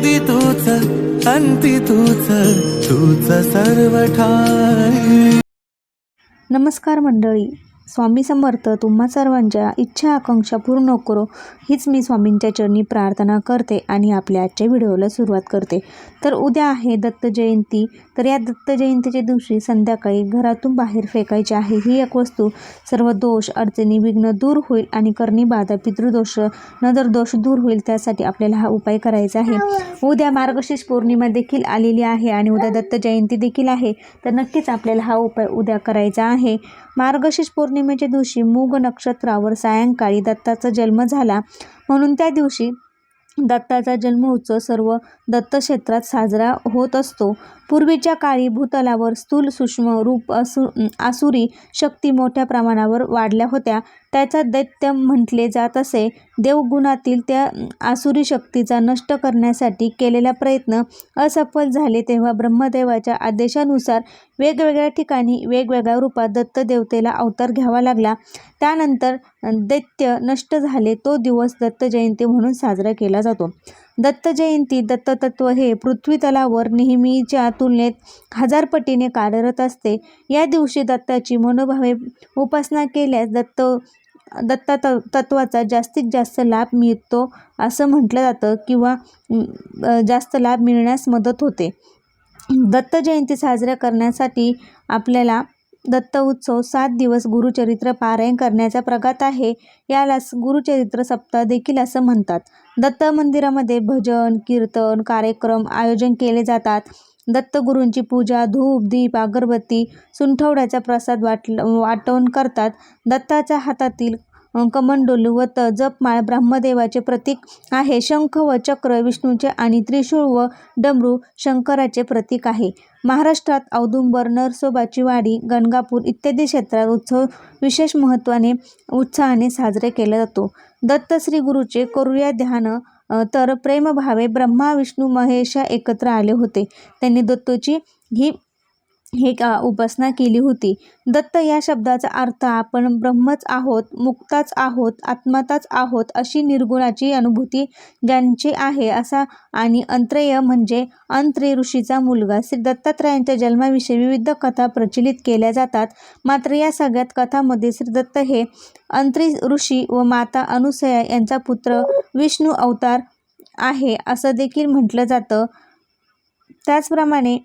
आधी तूच अंती तूच तूच सर्व ठाई नमस्कार मंडळी. स्वामी समर्थ तुम्हा सर्वांच्या इच्छा आकांक्षा पूर्ण करो. हीच मी स्वामींच्या चरणी प्रार्थना करते आणि आपल्या आजच्या व्हिडिओला सुरुवात करते. तर उद्या आहे दत्त जयंती. तर या दत्त जयंतीच्या दिवशी संध्याकाळी घरातून बाहेर फेकायची आहे ही एक वस्तू. सर्व दोष अडचणी विघ्न दूर होईल आणि करणी बाधा पितृदोष नजर दोष दूर होईल त्यासाठी आपल्याला हा उपाय करायचा आहे. उद्या मार्गशीर्ष पौर्णिमा देखील आलेली आहे आणि उद्या दत्त जयंती देखील आहे. तर नक्कीच आपल्याला हा उपाय उद्या करायचा आहे. मार्गशीर्ष पौर्णिमेच्या दिवशी मूग नक्षत्रावर सायंकाळी दत्ताचा जन्म झाला. म्हणून त्या दिवशी दत्ताचा जन्मोत्सव सर्व दत्तक्षेत्रात साजरा होत असतो. पूर्वीच्या काळी भूतलावर स्थूल सूक्ष्म रूप असु आसुरी शक्ती मोठ्या प्रमाणावर वाढल्या होत्या. त्याचा दैत्य म्हटले जात असे. देवगुणातील त्या आसुरी शक्तीचा नष्ट करण्यासाठी केलेला प्रयत्न असफल झाले तेव्हा ब्रह्मदेवाच्या आदेशानुसार वेगवेगळ्या ठिकाणी वेगवेगळ्या रूपात दत्तदेवतेला अवतार घ्यावा लागला. त्यानंतर दैत्य नष्ट झाले तो दिवस दत्त जयंती म्हणून साजरा केला जातो. दत्त जयंती दत्ततत्व हे पृथ्वी तलावर नेहमीच्या तुलनेत हजारपटीने कार्यरत असते. या दिवशी दत्ताची मनोभावे उपासना केल्यास दत्त दत्ता त तत्वाचा जास्तीत जास्त लाभ मिळतो असं म्हटलं जातं किंवा जास्त लाभ मिळण्यास मदत होते. दत्त जयंती साजरा करण्यासाठी आपल्याला दत्त उत्सव सात दिवस गुरुचरित्र पारायण करण्याचा प्रघात आहे. यालाच गुरुचरित्र सप्ताह देखील असं म्हणतात. दत्त मंदिरामध्ये भजन कीर्तन कार्यक्रम आयोजन केले जातात. दत्तगुरूंची पूजा धूप दीप अगरबत्ती सुंठवड्याचा प्रसाद वाट वाटवण करतात. दत्ताच्या हातातील अ, कमंडलू व त जपमाळ ब्रह्मदेवाचे प्रतीक आहे. शंख व चक्र विष्णूचे आणि त्रिशूळ व डमरू शंकराचे प्रतीक आहे. महाराष्ट्रात औदुंबर नरसोबाची वाडी गणगापूर इत्यादी क्षेत्रात उत्सव विशेष महत्त्वाने उत्साहाने साजरे केला जातो. दत्त श्री गुरुचे करूया ध्यान तर प्रेमभावे ब्रह्मा विष्णू महेश एकत्र आले होते. त्यांनी दत्तोची ही हे का उपासना केली होती. दत्त या शब्दाचा अर्थ आपण ब्रह्मच आहोत मुक्ताच आहोत आत्माताच आहोत अशी निर्गुणाची अनुभूती ज्यांची आहे असा आणि अंत्रेय म्हणजे अंत्रे ऋषीचा मुलगा. श्री दत्तात्रयांच्या जन्माविषयी विविध कथा प्रचलित केल्या जातात. मात्र या सगळ्यात कथामध्ये श्री दत्त हे अंत्री ऋषी व माता अनुसया यांचा पुत्र विष्णू अवतार आहे असं देखील म्हटलं जातं. त्याचप्रमाणे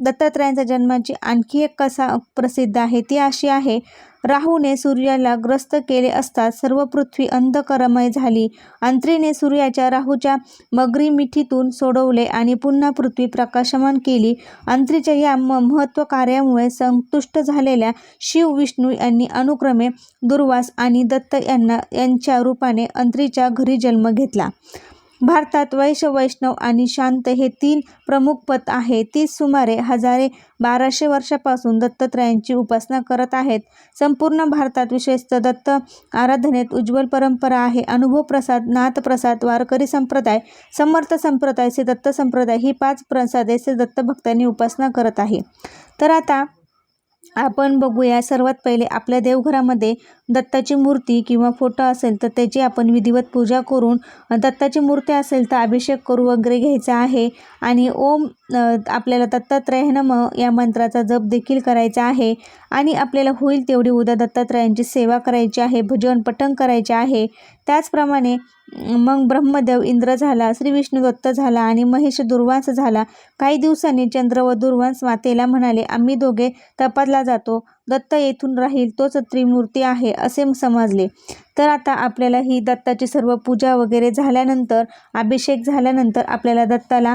दत्तात्रयांच्या जन्माची आणखी एक कसा प्रसिद्ध आहे ती अशी आहे. राहूने सूर्याला ग्रस्त केले असता सर्व पृथ्वी अंधकरमय झाली. अंत्रीने सूर्याच्या राहूच्या मगरी मिठीतून सोडवले आणि पुन्हा पृथ्वी प्रकाशमान केली. अंत्रीच्या या म महत्त्व कार्यामुळे संतुष्ट झालेल्या शिव विष्णू यांनी अनुक्रमे दुर्वास आणि दत्त यांना यांच्या रूपाने अंत्रीच्या घरी जन्म घेतला. भारतात वैश्य वैष्णव आणि शांत हे तीन प्रमुख पद आहे ती सुमारे हजारे बाराशे वर्षापासून दत्तात्रयांची उपासना करत आहेत. संपूर्ण भारतात विशेषतः दत्त आराधनेत उज्ज्वल परंपरा आहे. अनुभव प्रसाद नाथप्रसाद वारकरी संप्रदाय समर्थ संप्रदाय श्री दत्त संप्रदाय ही पाच प्रसादे श्री दत्त भक्तांनी उपासना करत आहे. तर आता आपण बघूया सर्वात पहिले आपल्या देवघरामध्ये दत्ताची मूर्ती किंवा फोटो असेल तर त्याची आपण विधिवत पूजा करून दत्ताची मूर्ती असेल तर अभिषेक करू वगैरे घ्यायचा आहे. आणि ओम आपल्याला दत्तात्रय नम या मंत्राचा जप देखील करायचा आहे. आणि आपल्याला होईल तेवढी उद्या दत्तात्रयांची सेवा करायची आहे भजन पठण करायचे आहे. त्याचप्रमाणे मग ब्रह्मदेव इंद्र झाला श्री विष्णू दत्त झाला आणि महेश दुर्वांस झाला. काही दिवसांनी चंद्र व दुर्वांस मातेला म्हणाले आम्ही दोघे तपासला जातो. दत्त येथून राहील तोच त्रिमूर्ती आहे असे समजले. तर आता आपल्याला ही दत्ताची सर्व पूजा वगैरे झाल्यानंतर अभिषेक झाल्यानंतर आपल्याला दत्ताला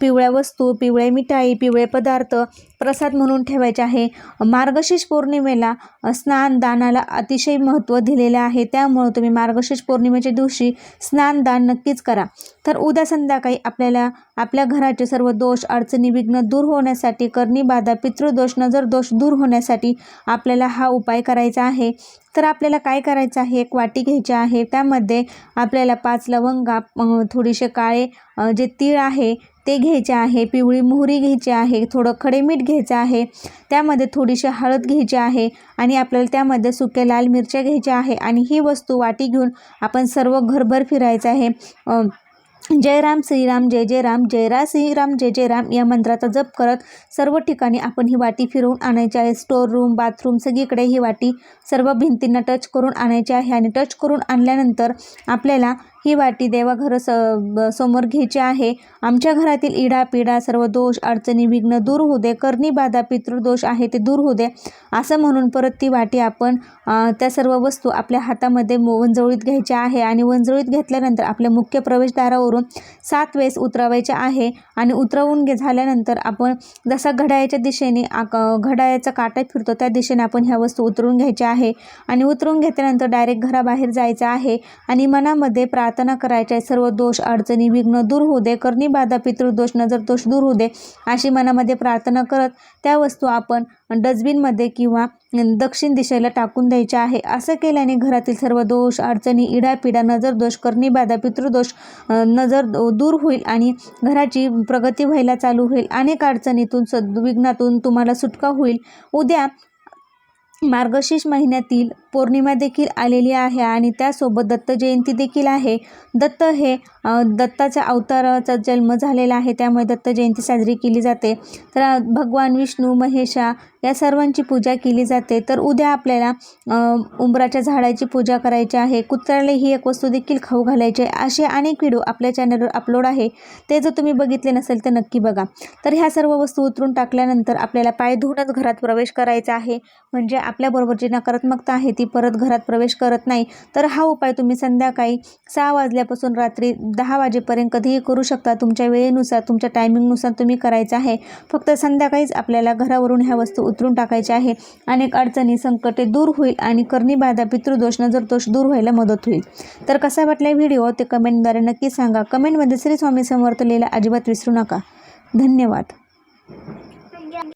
पिवळ्या वस्तू पिवळे मिठाई पिवळे पदार्थ प्रसाद म्हणून ठेवायचे आहे. मार्गशीर्ष पौर्णिमेला स्नान दानाला अतिशय महत्त्व दिलेलं आहे. त्यामुळं तुम्ही मार्गशीर्ष पौर्णिमेच्या दिवशी स्नानदान नक्कीच करा. तर उद्या संध्याकाळी आपल्याला आपल्या घराचे सर्व दोष अडचणी विघ्न दूर होण्यासाठी करणी बाधा पितृदोष नजर दोष दूर होण्यासाठी आपल्याला हा उपाय करायचा आहे. तर आपल्याला काय करायचं आहे? एक वाटी घ्यायची आहे. त्यामध्ये आपल्याला पाच लवंगा थोडेसे काळे जे तीळ आहे ते घ्यायचे आहे. पिवळी मोहरी घ्यायची आहे. थोडं खडे मीठ घ्यायचं आहे. त्यामध्ये थोडीशी हळद घ्यायची आहे आणि आपल्याला त्यामध्ये सुक्या लाल मिरच्या घ्यायच्या आहे. आणि ही वस्तू वाटी घेऊन आपण सर्व घरभर फिरायचं आहे. जय राम श्रीराम जय जय राम जय रा श्रीराम जय जय राम या मंत्राचा जप करत सर्व ठिकाणी आपण ही वाटी फिरवून आणायची आहे. स्टोर रूम बाथरूम सगळीकडे ही वाटी सर्व भिंतींना टच करून आणायची आहे आणि टच करून आणल्यानंतर आपल्याला ही वाटी देवाघर स ब- समोर घ्यायची आहे. आमच्या घरातील इडा पिडा सर्व दोष अडचणी विघ्न दूर होऊ दे. करणी बाधा पितृदोष आहे ते दूर होऊ दे. असं म्हणून परत ती वाटी आपण त्या सर्व वस्तू आपल्या हातामध्ये वंजवळीत घ्यायच्या आहे आणि वंजवळीत घेतल्यानंतर आपल्या मुख्य प्रवेशद्वारावरून सात वेळेस उतरवायचे आहे आणि उतरवून घे झाल्यानंतर आपण जसा घड्याळाच्या दिशेने आक घड्याळाचा काटा फिरतो त्या दिशेने आपण ह्या वस्तू उतरून घ्यायच्या आहे. आणि उतरून घेतल्यानंतर डायरेक्ट घराबाहेर जायचं आहे आणि मनामध्ये प्रा प्रार्थना करायच्या आहे. सर्व दोष अडचणी विघ्न दूर होऊ दे. करणी बाधा पितृदोष नजर दोष दूर होऊ दे. अशी मनामध्ये प्रार्थना करत त्या वस्तू आपण डस्टबिनमध्ये किंवा दक्षिण दिशेला टाकून द्यायचे आहे. असं केल्याने घरातील सर्व दोष अडचणी इडापिडा नजरदोष करणी बाधा पितृदोष नजर दूर होईल आणि घराची प्रगती व्हायला चालू होईल. अनेक अडचणीतून सद्विघ्नातून तुम्हाला सुटका होईल. उद्या मार्गशीर्ष महिन्यातील पौर्णिमा देखील आलेली आहे आणि त्यासोबत दत्त जयंती देखील आहे. दत्त हे दत्ताच्या अवताराचा जन्म झालेला आहे. त्यामुळे दत्त जयंती साजरी केली जाते. तर भगवान विष्णू महेशा या सर्वांची पूजा केली जाते. तर उद्या आपल्याला उंबराच्या झाडाची पूजा करायची आहे. कुत्र्याला ही एक वस्तू देखील खाऊ घालायची आहे. असे अनेक व्हिडिओ आपल्या चॅनलवर अपलोड आहे. ते जर तुम्ही बघितले नसेल तर नक्की बघा. तर ह्या सर्व वस्तू उतरून टाकल्यानंतर आपल्याला पाय धुवूनच घरात प्रवेश करायचा आहे. म्हणजे आपल्याबरोबर जी नकारात्मकता आहे ती परत घरात प्रवेश करत नाही. तर हा उपाय तुम्ही संध्याकाळी सहा वाजल्यापासून रात्री दहा वाजेपर्यंत कधीही करू शकता. तुमच्या वेळेनुसार तुमच्या टायमिंगनुसार तुम्ही करायचं आहे. फक्त संध्याकाळीच आपल्याला घरावरून ह्या वस्तू उतरून टाकायच्या आहे अनेक अडचणी संकटे दूर होईल आणि करणी बाधा पितृदोष नजर दोष दूर व्हायला मदत होईल. तर कसा वाटला व्हिडिओ? ते कमेंटद्वारे नक्की सांगा. कमेंटमध्ये श्री स्वामी समर्थ लिहिला अजिबात विसरू नका. धन्यवाद.